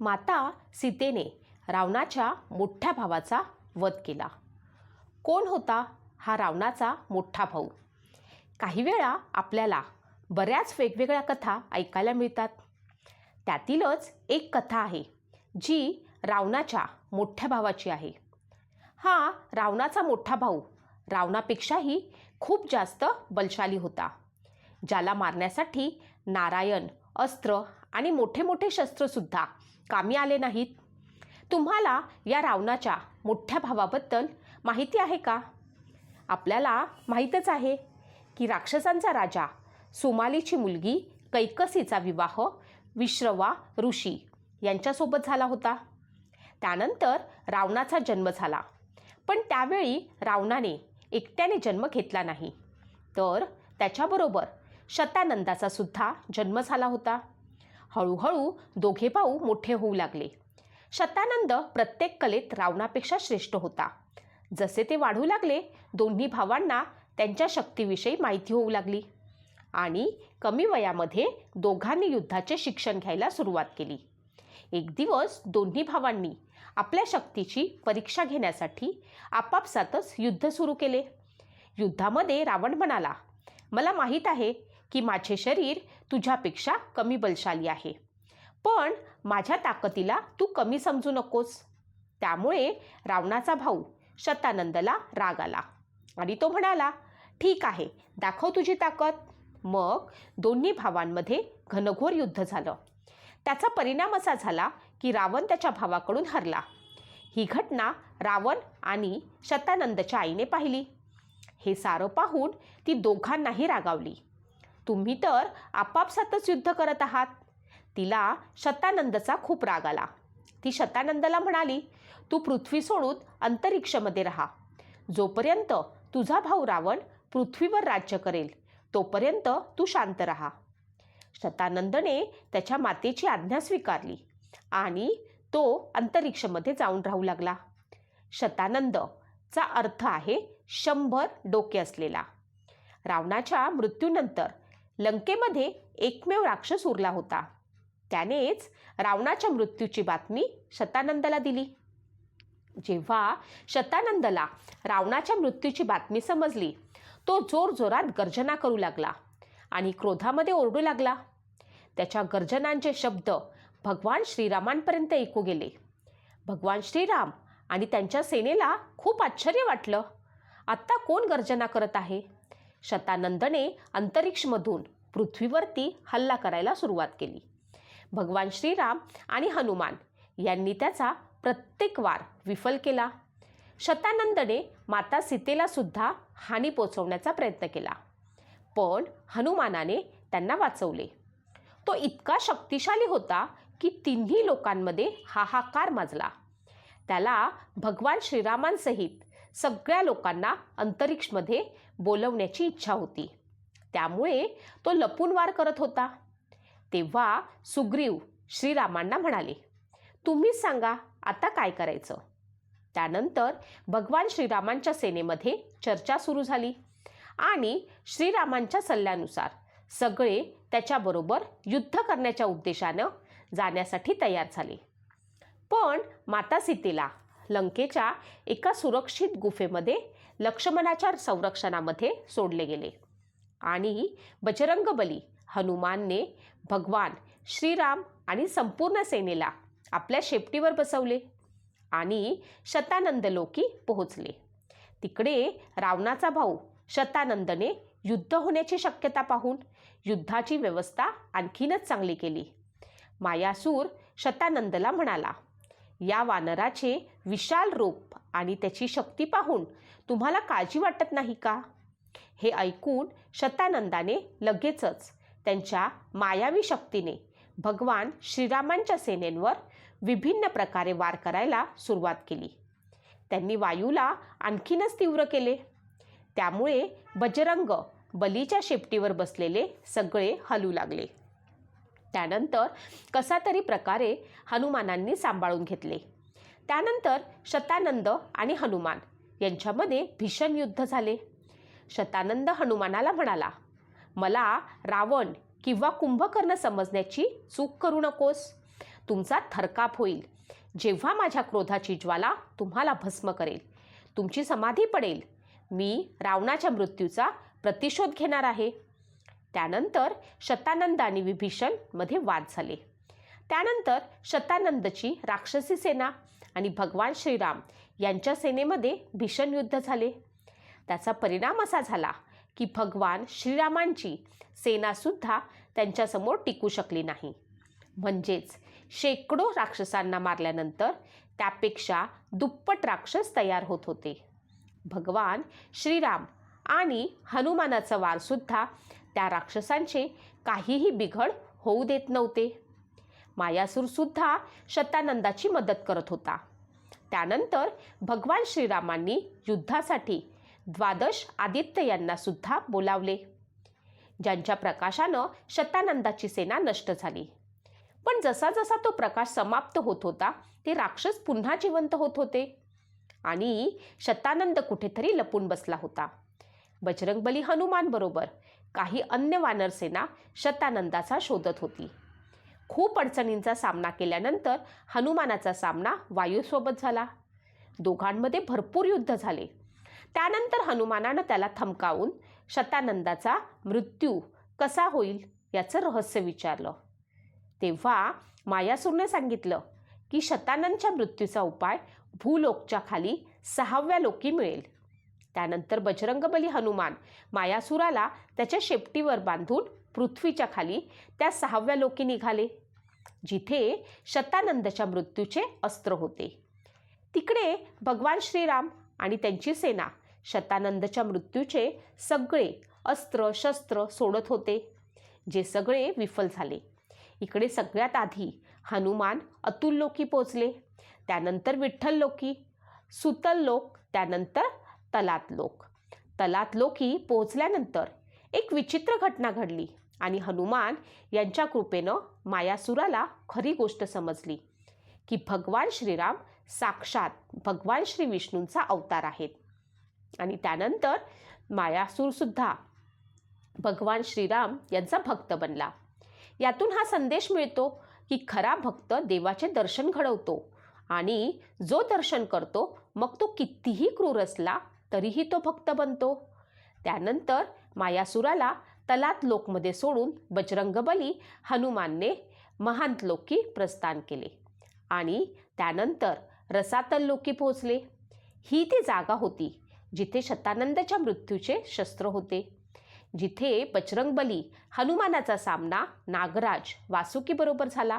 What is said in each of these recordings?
माता सीतेने रावणाच्या मोठ्या भावाचा वध केला. कोण होता हा रावणाचा मोठा भाऊ? काही वेळा आपल्याला बऱ्याच वेगवेगळ्या कथा ऐकायला मिळतात. त्यातीलच एक कथा आहे जी रावणाच्या मोठ्या भावाची आहे. हा रावणाचा मोठा भाऊ रावणापेक्षाही खूप जास्त बलशाली होता ज्याला मारण्यासाठी नारायण अस्त्र आणि मोठे मोठे शस्त्रसुद्धा कामी आले नाहीत? तुम्हाला या रावणाच्या मोठ्या भावाबद्दल माहिती आहे का? आपल्याला माहीतच आहे की राक्षसांचा राजा सोमालीची मुलगी कैकसीचा विवाह विश्रवा ऋषी यांच्यासोबत झाला होता. त्यानंतर रावणाचा जन्म झाला. पण त्यावेळी रावणाने एकट्याने जन्म घेतला नाही. तर त्याच्याबरोबर शतानंदाचा सुद्धा जन्म झाला होता. हळूहळू दोघे भाऊ मोठे होऊ लागले. शतानंद प्रत्येक कलेत रावणापेक्षा श्रेष्ठ होता. जसे ते वाढू लागले दोन्ही भावांना त्यांच्या शक्तीविषयी माहिती होऊ लागली आणि कमी वयामध्ये दोघांनी युद्धाचे शिक्षण घ्यायला सुरुवात केली. एक दिवस दोन्ही भावांनी आपल्या शक्तीची परीक्षा घेण्यासाठी आपापसातच युद्ध सुरू केले. युद्धामध्ये रावण म्हणाला मला माहीत आहे की माझे शरीर तुझ्यापेक्षा कमी बलशाली आहे. पण माझ्या ताकदीला तू कमी समजू नकोस. त्यामुळे रावणाचा भाऊ शतानंदला राग आला आणि तो म्हणाला ठीक आहे दाखव तुझी ताकद. मग दोन्ही भावांमध्ये घनघोर युद्ध झालं. त्याचा परिणाम असा झाला की रावण त्याच्या भावाकडून हरला. ही घटना रावण आणि शतानंदच्या आईने पाहिली. हे सारं पाहून ती दोघांनाही रागावली. तुम्ही तर आपापसातच युद्ध करत आहात. तिला शतानंदचा खूप राग आला. ती शतानंदला म्हणाली तू पृथ्वी सोडून अंतरिक्षमध्ये राहा. जोपर्यंत तुझा भाऊ रावण पृथ्वीवर राज्य करेल तोपर्यंत तू शांत राहा. शतानंदने त्याच्या मातेची आज्ञा स्वीकारली आणि तो अंतरिक्षमध्ये जाऊन राहू लागला. शतानंदचा अर्थ आहे शंभर डोके असलेला. रावणाच्या मृत्यूनंतर लंकेमध्ये एकमेव राक्षस उरला होता. त्यानेच रावणाच्या मृत्यूची बातमी शतानंदला दिली. जेव्हा शतानंदला रावणाच्या मृत्यूची बातमी समजली तो जोरजोरात गर्जना करू लागला आणि क्रोधामध्ये ओरडू लागला. त्याच्या गर्जनांचे शब्द भगवान श्रीरामांपर्यंत ऐकू गेले. भगवान श्रीराम आणि त्यांच्या सेनेला खूप आश्चर्य वाटलं. आत्ता कोण गर्जना करत आहे? शतानंदने अंतरिक्षमधून पृथ्वीवरती हल्ला करायला सुरुवात केली. भगवान श्रीराम आणि हनुमान यांनी त्याचा प्रत्येक वार विफल केला. शतानंदने माता सीतेला सुद्धा हानी पोचवण्याचा प्रयत्न केला. पण हनुमानाने त्यांना वाचवले. तो इतका शक्तिशाली होता की तिन्ही लोकांमध्ये हाहाकार माजला. त्याला भगवान श्रीरामांसहित सगळ्या लोकांना अंतरिक्षमध्ये बोलवण्याची इच्छा होती. त्यामुळे तो लपून वार करत होता. तेव्हा सुग्रीव श्रीरामांना म्हणाले तुम्हीच सांगा आता काय करायचं? त्यानंतर भगवान श्रीरामांच्या सेनेमध्ये चर्चा सुरू झाली आणि श्रीरामांच्या सल्ल्यानुसार सगळे त्याच्याबरोबर युद्ध करण्याच्या उद्देशानं जाण्यासाठी तयार झाले. पण माता सीतेला लंकेच्या एका सुरक्षित गुफेमध्ये लक्ष्मणाच्या संरक्षणामध्ये सोडले गेले. आणि बजरंगबली हनुमानने भगवान श्रीराम आणि संपूर्ण सेनेला आपल्या शेपटीवर बसवले आणि शतानंद लोकी पोहोचले. तिकडे रावणाचा भाऊ शतानंदने युद्ध होण्याची शक्यता पाहून युद्धाची व्यवस्था आणखीनच चांगली केली. मायासूर शतानंदला म्हणाला या वानराचे विशाल रूप आणि त्याची शक्ती पाहून तुम्हाला काळजी वाटत नाही का? हे ऐकून शतानंदाने लगेचच त्यांच्या मायावी शक्तीने भगवान श्रीरामांच्या सेनेंवर विभिन्न प्रकारे वार करायला सुरुवात केली. त्यांनी वायूला आणखीनच तीव्र केले. त्यामुळे बजरंग बलीच्या शेपटीवर बसलेले सगळे हलू लागले. त्यानंतर कसा तरी प्रकारे हनुमानांनी सांभाळून घेतले. त्यानंतर शतानंद आणि हनुमान यांच्यामध्ये भीषण युद्ध झाले. शतानंद हनुमानाला म्हणाला मला रावण किंवा कुंभकर्ण समजण्याची चूक करू नकोस. तुमचा थरकाप होईल. जेव्हा माझ्या क्रोधाची ज्वाला तुम्हाला भस्म करेल तुमची समाधी पडेल. मी रावणाच्या मृत्यूचा प्रतिशोध घेणार आहे. त्यानंतर शतानंद आणि विभीषणमध्ये वाद झाले. त्यानंतर शतानंदची राक्षसी सेना आणि भगवान श्रीराम यांच्या सेनेमध्ये भीषण युद्ध झाले. त्याचा परिणाम असा झाला की भगवान श्रीरामांची सेनासुद्धा त्यांच्यासमोर टिकू शकली नाही. म्हणजेच शेकडो राक्षसांना मारल्यानंतर त्यापेक्षा दुप्पट राक्षस तयार होत होते. भगवान श्रीराम आणि हनुमानाचा वारसुद्धा त्या राक्षसांचे काहीही बिघड होऊ देत नव्हते. मायासूरसुद्धा शतानंदाची मदत करत होता. त्यानंतर भगवान श्रीरामांनी युद्धासाठी द्वादश आदित्य यांनासुद्धा बोलावले. ज्यांच्या प्रकाशानं शतानंदाची सेना नष्ट झाली. पण जसा जसा तो प्रकाश समाप्त होत होता ते राक्षस पुन्हा जिवंत होत होते. आणि शतानंद कुठेतरी लपून बसला होता. बजरंगबली हनुमान बरोबर काही अन्य वानरसेना शतानंदाचा शोधत होती. खूप अडचणींचा सामना केल्यानंतर हनुमानाचा सामना वायूसोबत झाला. दोघांमध्ये भरपूर युद्ध झाले. त्यानंतर हनुमानानं त्याला थमकावून शतानंदाचा मृत्यू कसा होईल याचं रहस्य विचारलं. तेव्हा मायासूरने सांगितलं की शतानंदच्या मृत्यूचा उपाय भूलोकच्या खाली सहाव्या लोकी मिळेल. त्यानंतर बजरंगबली हनुमान मायासुराला त्याच्या शेपटीवर बांधून पृथ्वीच्या खाली त्या सहाव्या लोकी निघाले जिथे शतानंदच्या मृत्यूचे अस्त्र होते. तिकडे भगवान श्रीराम आणि त्यांची सेना शतानंदच्या मृत्यूचे सगळे अस्त्र शस्त्र सोडत होते जे सगळे विफल झाले. इकडे सगळ्यात आधी हनुमान अतुल लोकी पोचले त्यानंतर विठ्ठल लोकी सुतल लोक त्यानंतर तलात लोक. तलात लोकी पोहोचल्यानंतर एक विचित्र घटना घडली आणि हनुमान यांच्या कृपेनं मायासुराला खरी गोष्ट समजली की भगवान श्रीराम साक्षात भगवान श्री विष्णूंचा अवतार आहेत. आणि त्यानंतर मायासूरसुद्धा भगवान श्रीराम यांचा भक्त बनला. यातून हा संदेश मिळतो की खरा भक्त देवाचे दर्शन घडवतो आणि जो दर्शन करतो मग तो कितीही क्रूर असला तरीही तो भक्त बनतो. त्यानंतर मायासुराला तलात लोकमध्ये सोडून बजरंगबली हनुमानने महांत लोकी प्रस्थान केले आणि त्यानंतर रसातल लोकी पोहोचले. ही ती जागा होती जिथे शतानंदच्या मृत्यूचे शस्त्र होते. जिथे बजरंगबली हनुमानाचा सामना नागराज वासुकीबरोबर झाला.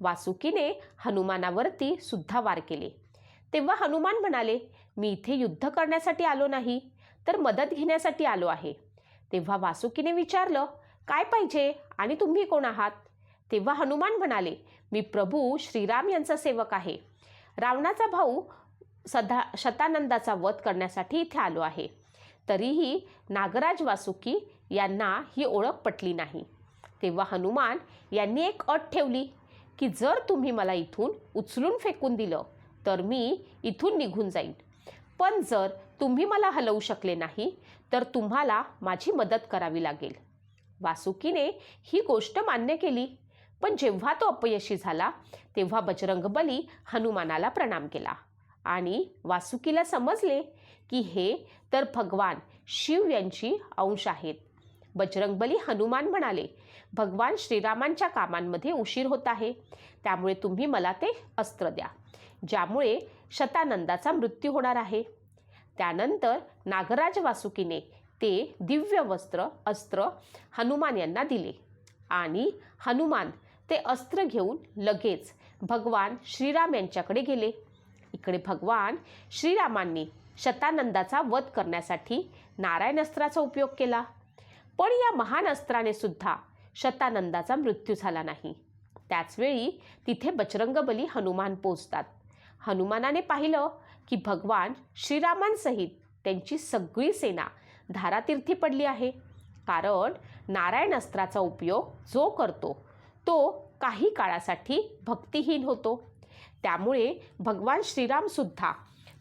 वासुकीने हनुमानावरती सुद्धा वार केले. तेव्हा हनुमान म्हणाले मी इथे युद्ध करण्यासाठी आलो नाही तर मदत घेण्यासाठी आलो आहे. तेव्हा वासुकीने विचारलं काय पाहिजे आणि तुम्ही कोण आहात? तेव्हा हनुमान म्हणाले मी प्रभू श्रीराम यांचा सेवक आहे. रावणाचा भाऊ सदा शतानंदाचा वध करण्यासाठी इथे आलो आहे. तरीही नागराज वासुकी यांना ही ओळख पटली नाही. तेव्हा हनुमान यांनी एक अट ठेवली की जर तुम्ही मला इथून उचलून फेकून दिलं तर मी इथून निघून जाईन. पण जर तुम्ही मला हलवू शकले नाही तर तुम्हाला माझी मदत करावी लागेल. वासुकीने ही गोष्ट मान्य केली. पण जेव्हा तो अपयशी झाला तेव्हा बजरंगबली हनुमानाला प्रणाम केला. आणि वासुकीला समजले की हे तर भगवान शिव यांची अंश आहेत. बजरंगबली हनुमान म्हणाले भगवान श्रीरामांच्या कामांमध्ये उशीर होत आहे. त्यामुळे तुम्ही मला ते अस्त्र द्या. ज्यामुळे शतानंदाचा मृत्यू होणार आहे. त्यानंतर नागराज वासुकीने ते दिव्य वस्त्र अस्त्र हनुमान यांना दिले आणि हनुमान ते अस्त्र घेऊन लगेच भगवान श्रीराम यांच्याकडे गेले. इकडे भगवान श्रीरामांनी शतानंदाचा वध करण्यासाठी नारायण अस्त्राचा उपयोग केला. पण या महान अस्त्राने सुद्धा शतानंदाचा मृत्यू झाला नाही. त्याचवेळी तिथे बजरंगबली हनुमान पोचतात हनुमानाने पाहिलं की भगवान श्रीरामांसहित त्यांची सगळी सेना धारातीर्थी पडली आहे. कारण नारायण अस्त्राचा उपयोग जो करतो तो काही काळासाठी भक्तिहीन होतो. त्यामुळे भगवान श्रीरामसुद्धा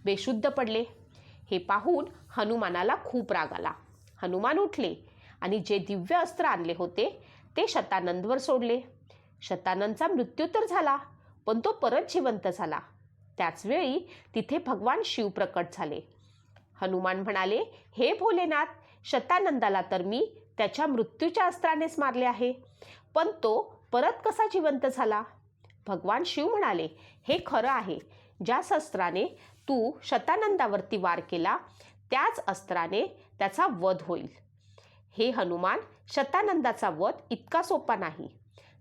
बेशुद्ध पडले. हे पाहून हनुमानाला खूप राग आला. हनुमान उठले आणि जे दिव्य अस्त्र आणले होते ते शतानंदवर सोडले. शतानंदचा मृत्यू तर झाला पण तो परत जिवंत झाला. त्याचवेळी तिथे भगवान शिव प्रकट झाले. हनुमान म्हणाले हे भोलेनाथ शतानंदाला तर मी त्याच्या मृत्यूच्या अस्त्रानेच मारले आहे. पण तो परत कसा जिवंत झाला? भगवान शिव म्हणाले हे खरं आहे. ज्या शस्त्राने तू शतानंदावरती वार केला त्याच अस्त्राने त्याचा वध होईल. हे हनुमान शतानंदाचा वध इतका सोपा नाही.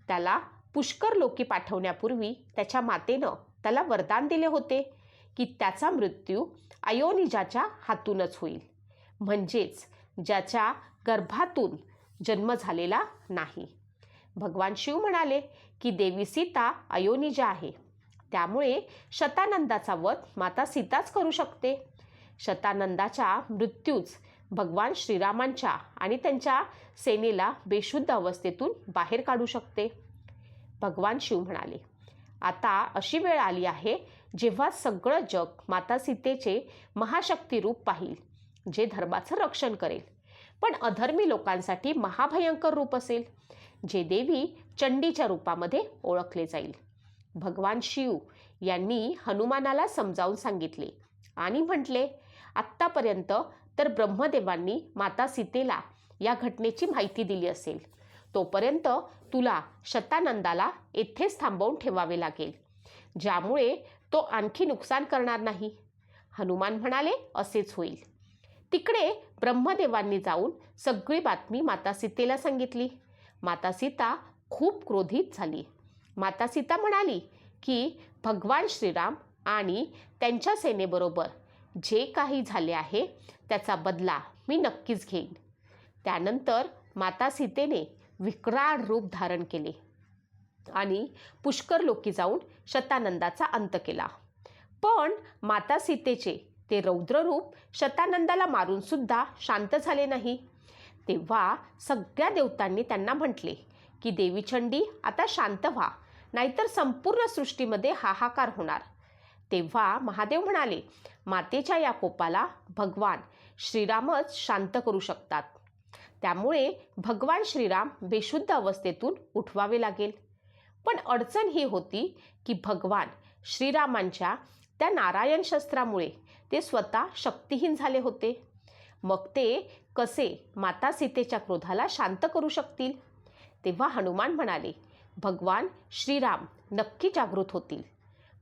त्याला पुष्कर लोकी पाठवण्यापूर्वी त्याच्या मातेनं त्याला वरदान दिले होते की त्याचा मृत्यू अयोनिजाच्या हातूनच होईल. म्हणजेच ज्याच्या गर्भातून जन्म झालेला नाही. भगवान शिव म्हणाले की देवी सीता अयोनिजा आहे. त्यामुळे शतानंदाचा वध माता सीताच करू शकते. शतानंदाच्या मृत्यूच भगवान श्रीरामांच्या आणि त्यांच्या सेनेला बेशुद्ध अवस्थेतून बाहेर काढू शकते. भगवान शिव म्हणाले आता अशी वेळ आली आहे जेव्हा सगळं जग माता सीतेचे महाशक्ती रूप पाहिल जे धर्माचं रक्षण करेल. पण अधर्मी लोकांसाठी महाभयंकर रूप असेल जे देवी चंडीच्या रूपामध्ये ओळखले जाईल. भगवान शिव यांनी हनुमानाला समजावून सांगितले आणि म्हटले आत्तापर्यंत तर ब्रह्मदेवांनी माता सीतेला या घटनेची माहिती दिली असेल. तोपर्यंत तुला शतानंदाला येथेच थांबवून ठेवावे लागेल. ज्यामुळे तो आणखी नुकसान करणार नाही. हनुमान म्हणाले असेच होईल. तिकडे ब्रह्मदेवांनी जाऊन सगळी बातमी माता सीतेला सांगितली. माता सीता खूप क्रोधित झाली. माता सीता म्हणाली की भगवान श्रीराम आणि त्यांच्या सेनेबरोबर जे काही झाले आहे त्याचा बदला मी नक्कीच घेईन. त्यानंतर माता सीतेने विकराळ रूप धारण केले आणि पुष्कर लोकी जाऊन शतानंदाचा अंत केला. पण माता सीतेचे ते रौद्ररूप शतानंदाला मारूनसुद्धा शांत झाले नाही. तेव्हा सगळ्या देवतांनी त्यांना म्हटले की देवी चंडी आता शांत व्हा नाहीतर संपूर्ण सृष्टीमध्ये हाहाकार होणार. तेव्हा महादेव म्हणाले मातेच्या या कोपाला भगवान श्रीरामच शांत करू शकतात. त्यामुळे भगवान श्रीराम बेशुद्ध अवस्थेतून उठवावे लागेल. पण अडचण ही होती की भगवान श्रीरामांच्या त्या नारायण शस्त्रामुळे ते स्वतः शक्तिहीन झाले होते. मग ते कसे माता सीतेच्या क्रोधाला शांत करू शकतील? तेव्हा हनुमान म्हणाले भगवान श्रीराम नक्की जागृत होतील.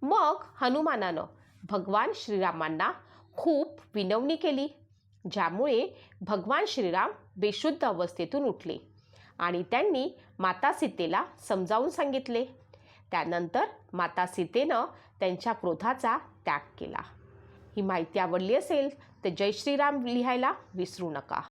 मग हनुमानानं भगवान श्रीरामांना खूप विनवणी केली. ज्यामुळे भगवान श्रीराम बेशुद्ध अवस्थेतून उठले आणि त्यांनी माता सीतेला समजावून सांगितले. त्यानंतर माता सीतेनं त्यांच्या क्रोधाचा त्याग केला. ही माहिती आवडली असेल तर जय श्रीराम लिहायला विसरू नका.